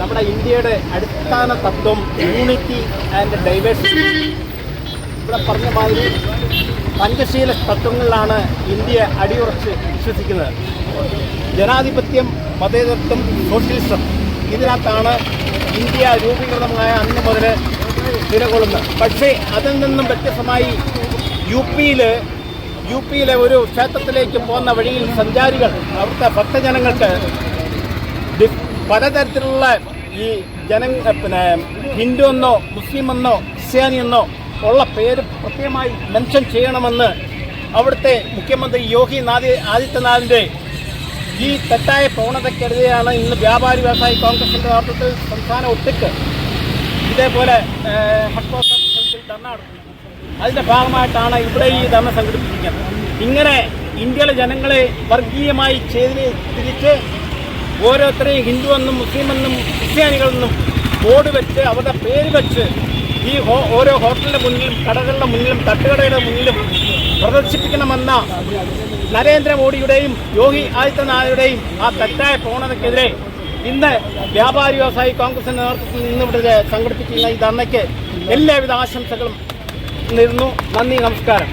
നമ്മുടെ ഇന്ത്യയുടെ അടിസ്ഥാന തത്വം യൂണിറ്റി ആൻഡ് ഡൈവേഴ്സിറ്റി ഇവിടെ പറഞ്ഞ മാതിരി പഞ്ചശീല തത്വങ്ങളിലാണ് ഇന്ത്യ അടിയുറച്ച് വിശ്വസിക്കുന്നത്. ജനാധിപത്യം മതേതത്വം സോഷ്യലിസം ഇതിനകത്താണ് ഇന്ത്യ രൂപീകൃതമായ അന്ന് മുതൽ നിലകൊള്ളുന്നത്. പക്ഷേ അതിൽ നിന്നും വ്യത്യസ്തമായി യു പിയിൽ യു പിയിലെ ഒരു ക്ഷേത്രത്തിലേക്ക് പോകുന്ന വഴിയിൽ സഞ്ചാരികൾ അവിടുത്തെ ഭക്തജനങ്ങൾക്ക് പലതരത്തിലുള്ള ഈ ജന പിന്നെ ഹിന്ദു എന്നോ മുസ്ലിം എന്നോ ക്രിസ്ത്യാനി എന്നോ ഉള്ള പേര് പ്രത്യേകമായി മെൻഷൻ ചെയ്യണമെന്ന് അവിടുത്തെ മുഖ്യമന്ത്രി യോഗി നാദി ആദിത്യനാഥിന്റെ ഈ തെറ്റായ പ്രവണതയ്ക്കെതിരെയാണ് ഇന്ന് വ്യാപാരി വ്യവസായി കോൺഗ്രസിന്റെ നേതൃത്വത്തിൽ സംസ്ഥാന ഒട്ടിക്ക് ഇതേപോലെ അതിന്റെ ഭാഗമായിട്ടാണ് ഇവിടെ ഈ ധർണ സംഘടിപ്പിക്കുന്നത്. ഇങ്ങനെ ഇന്ത്യയിലെ ജനങ്ങളെ വർഗീയമായി ചെയ്ത് തിരിച്ച് ഓരോരുത്തരെയും ഹിന്ദു എന്നും മുസ്ലിം എന്നും ക്രിസ്ത്യാനികളെന്നും ബോർഡ് വെച്ച് അവരുടെ പേര് വെച്ച് ഈ ഓരോ ഹോട്ടലിന്റെ മുന്നിലും കടകളുടെ മുന്നിലും തട്ടുകടയുടെ മുന്നിലും പ്രദർശിപ്പിക്കണമെന്ന നരേന്ദ്രമോദിയുടെയും യോഗി ആദിത്യനാഥയുടെയും ആ തെറ്റായ പ്രവണതയ്ക്കെതിരെ ഇന്ന് വ്യാപാരി വ്യവസായി കോൺഗ്രസിന്റെ നേതൃത്വത്തിൽ നിന്ന് ഇവിടെ സംഘടിപ്പിക്കുന്ന ഈ ധർണയ്ക്ക് എല്ലാവിധ ആശംസകളും നേരുന്നു. നന്ദി നമസ്കാരം.